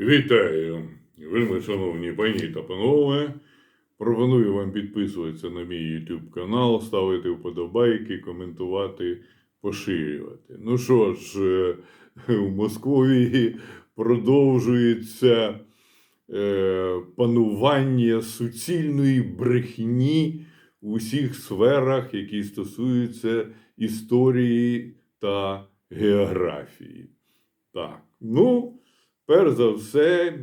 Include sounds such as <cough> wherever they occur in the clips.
Вітаю, вельми шановні пані та панове. Пропоную вам підписуватися на мій YouTube канал, ставити вподобайки, коментувати, поширювати. Ну що ж, е, в Москві продовжується е, панування суцільної брехні в усіх сферах, які стосуються історії та географії. Так, ну. Перш за все,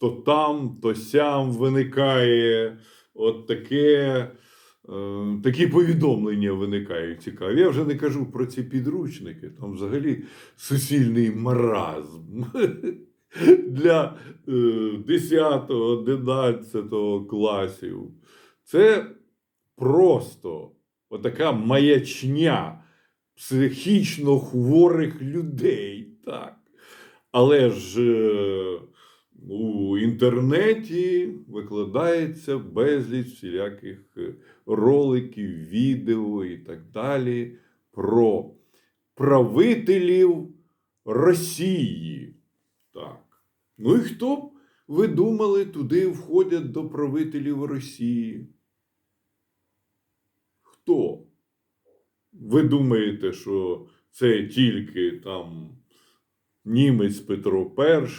то там, то сям виникає от таке, е, такі повідомлення виникають цікаві. Я вже не кажу про ці підручники, там взагалі суцільний маразм. <laughs> Для е, 10-11 класів. Це просто отака маячня психічно хворих людей. Так. Але ж е, у інтернеті викладається безліч всіляких е, роликів, відео і так далі про правителів Росії. Так. Ну і хто б ви думали, туди входять до правителів Росії? Хто? Ви думаєте, що це тільки там німець Петро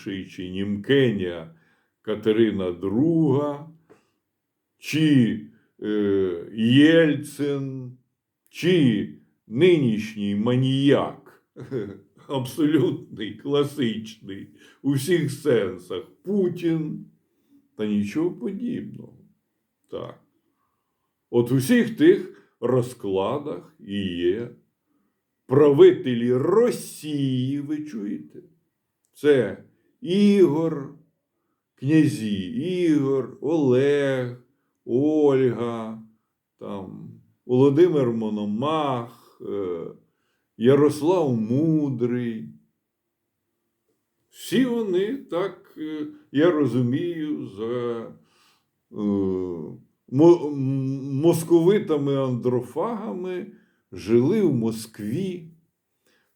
І чи німкеня Катерина II, чи е, Єльцин, чи нинішній маніяк, <laughs> абсолютний, класичний, у всіх сенсах Путін та нічого подібного. Так. От у всіх тих розкладах і є правителі Росії, ви чуєте? Це Ігор, князі Ігор, Олег, Ольга, там, Володимир Мономах, е, Ярослав Мудрий. Всі вони так, е, я розумію, за е, московитами-андрофагами жили в Москві,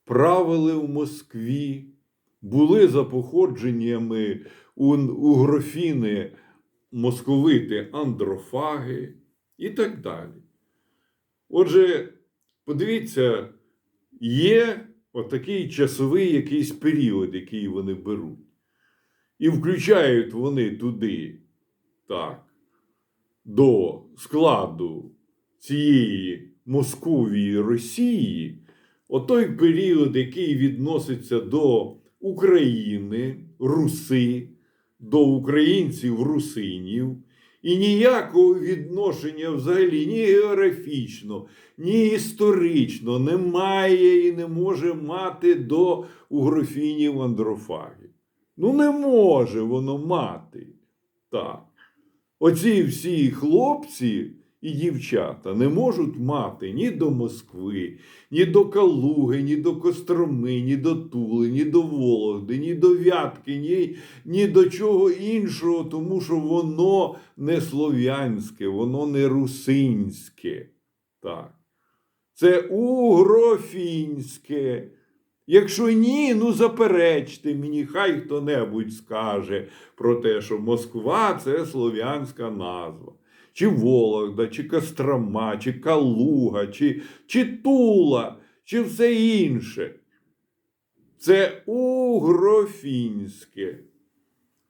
правили в Москві, були за походженнями у, у грофіни московити андрофаги і так далі. Отже, подивіться, є отакий часовий якийсь період, який вони беруть. І включають вони туди, так, до складу цієї Московії Росії, отой період, який відноситься до України, Руси, до українців русинів, і ніякого відношення взагалі ні географічно, ні історично немає і не може мати до угрофінів андрофагів. Ну, не може воно мати. Так. Оці всі хлопці і дівчата не можуть мати ні до Москви, ні до Калуги, ні до Костроми, ні до Тули, ні до Вологди, ні до Вятки, ні, ні до чого іншого, тому що воно не слов'янське, воно не русинське. Так. Це угрофінське. Якщо ні, ну заперечте мені, хай хто-небудь скаже про те, що Москва це слов'янська назва. Чи Вологда, чи Кострома, чи Калуга, чи, чи Тула, чи все інше. Це угрофінське.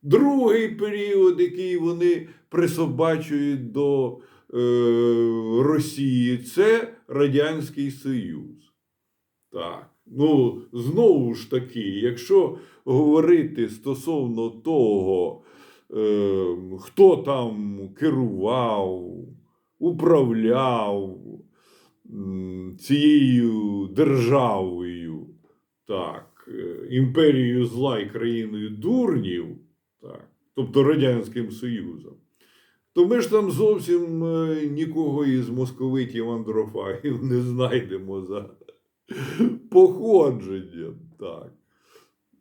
Другий період, який вони присобачують до е, Росії, це Радянський Союз. Так. Ну, знову ж таки, якщо говорити стосовно того, хто там керував, управляв цією державою, так, е, імперією зла і країною дурнів, так, тобто Радянським Союзом, то ми ж там зовсім е, нікого із московитів андрофагів не знайдемо за походженням. Так.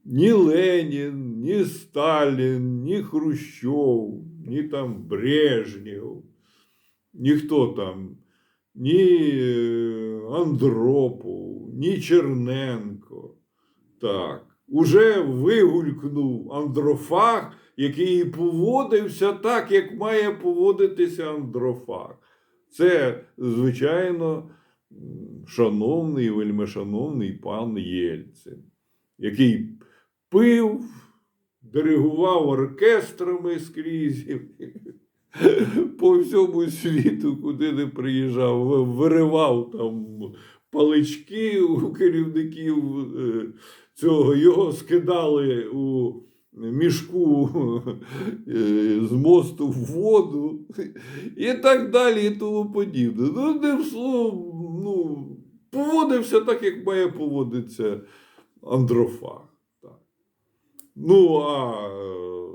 Ні Ленін, ні Сталін, ні Хрущов, ні там Брежнєв, ніхто там, ні е, Андропов, ні Черненко. Так. уже вигулькнув андрофаг, який поводився так, як має поводитися андрофаг. Це, звичайно, шановний, вельмишановний пан Єльцин, який пив, диригував оркестрами скрізь. По всьому світу, куди не приїжджав, виривав там палички у керівників е, цього, його скидали у мішку е, з мосту в воду і так далі, і тому подібне. Ну, одним словом, ну, поводився так, як має поводитися андрофаг. Ну, а е,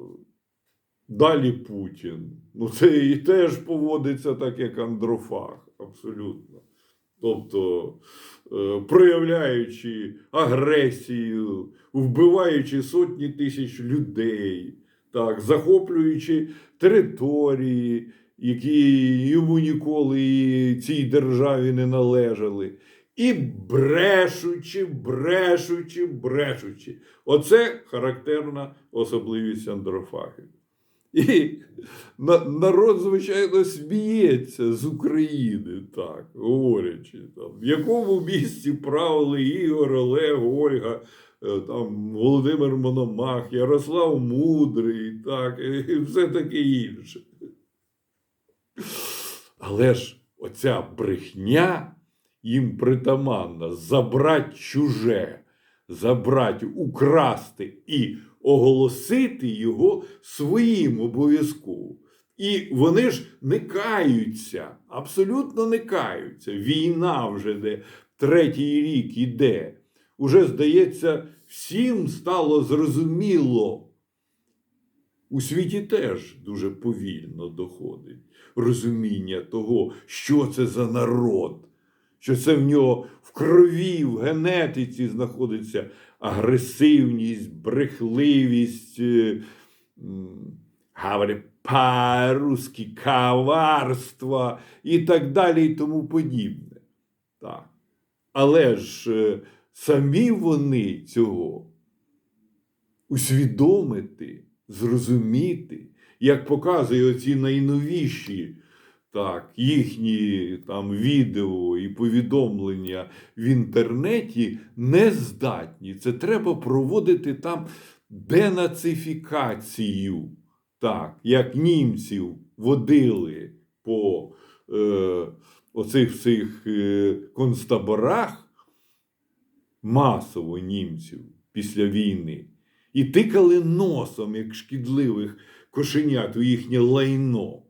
далі Путін. Ну, це і теж поводиться так, як андрофаг, абсолютно. Тобто, е, проявляючи агресію, вбиваючи сотні тисяч людей, так, захоплюючи території, які йому ніколи цій державі не належали. І брешучи, брешучи, брешучи. Оце характерна особливість андрофагів. І народ, звичайно, сміється з України, так, говорячи, там, в якому місці правили Ігор, Олег, Ольга, е, там, Володимир Мономах, Ярослав Мудрий, так, і все таке інше. Але ж оця брехня їм притаманна забрати чуже, забрати, украсти і оголосити його своїм обов'язково. І вони ж не каються, абсолютно не каються. Війна вже де третій рік іде. Уже, здається, всім стало зрозуміло. У світі теж дуже повільно доходить розуміння того, що це за народ, що це в нього в крові, в генетиці знаходиться агресивність, брехливість, е, говорить по-русски, коварство і так далі, і тому подібне. Так. Але ж е, самі вони цього усвідомити, зрозуміти, як показує оці найновіші так, їхні там відео і повідомлення в інтернеті не здатні. Це треба проводити там денацифікацію. Так, як німців водили по е, оцих всіх е, концтаборах, масово німців після війни, і тикали носом, як шкідливих кошенят у їхнє лайно.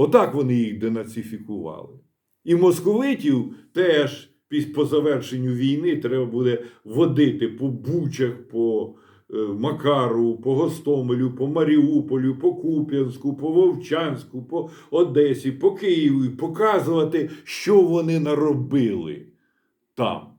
Отак вони їх денацифікували. І московитів теж по завершенню війни треба буде водити по Бучах, по е, Макару, по Гостомелю, по Маріуполю, по Куп'янську, по Вовчанську, по Одесі, по Києву, і показувати, що вони наробили там.